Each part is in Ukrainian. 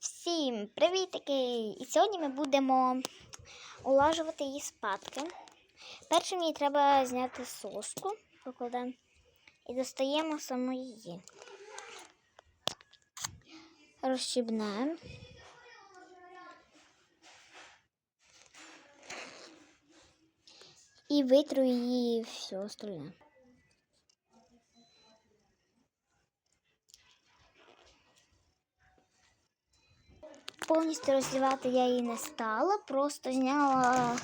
Всім привітики! І сьогодні ми будемо улажувати її спадки. Перше мені треба зняти соску, покладемо і достаємо саму її. Розщібнемо. І витру її все остальне. Повністю роздівати я її не стала, просто зняла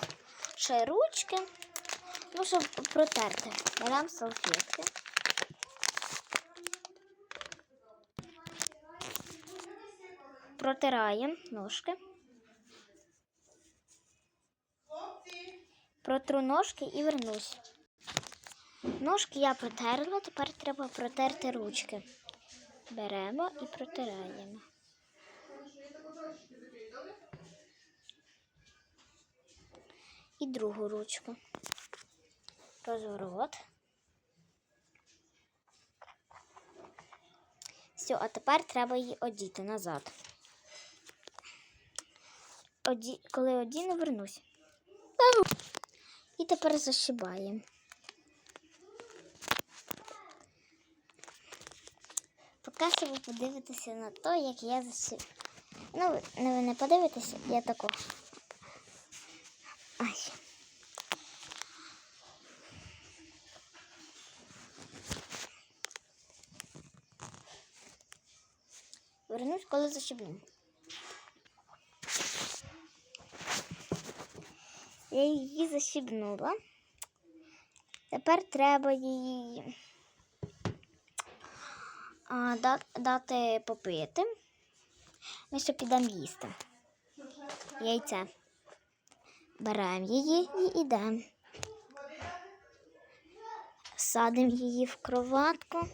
ще ручки, ну, щоб протерти. Беремо салфетки. Протираємо ножки. Протру ножки і вернусь. Ножки я протерла, тепер треба протерти ручки. Беремо і протираємо. І другу ручку. Розворот. Все, а тепер треба її одіти назад. Оді... Коли одіну, вернусь. І тепер зашибаємо. Поки що ви подивитеся на те, як я зашибаю. Ну, ви не подивитеся, я тако. Ай. Вернусь, коли зашиблю. Я її защібнула. Тепер треба її дати попити. Ми ще підемо їсти. Яйце. Беремо її і йдемо. Садимо її в кроватку.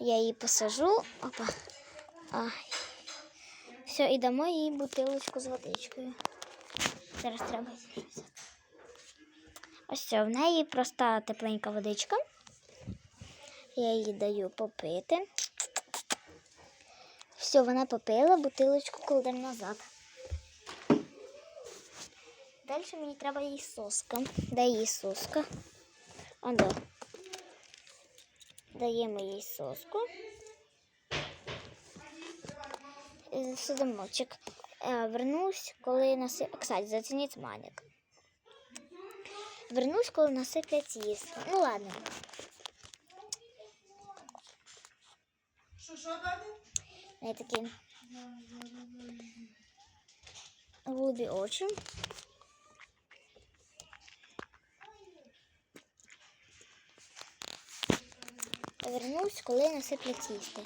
Я її посажу. Опа. Ай. Все, і дамо їй бутилочку з водичкою. Зараз треба її взяти. Ось все, в неї проста тепленька водичка. Я їй даю попити. Все, вона попила, бутилочку кладемо назад. Далі мені треба їй соска. Де їй соска? Ондо. Даємо їй соску. Е, Судомочок. Е, Вернусь, коли наси... Кстати, зацініть маник. Вернусь, коли насиплять їсти. Ну ладно. Що, що дати? Неї такі голубі очі. Повернусь, коли насиплять їсти.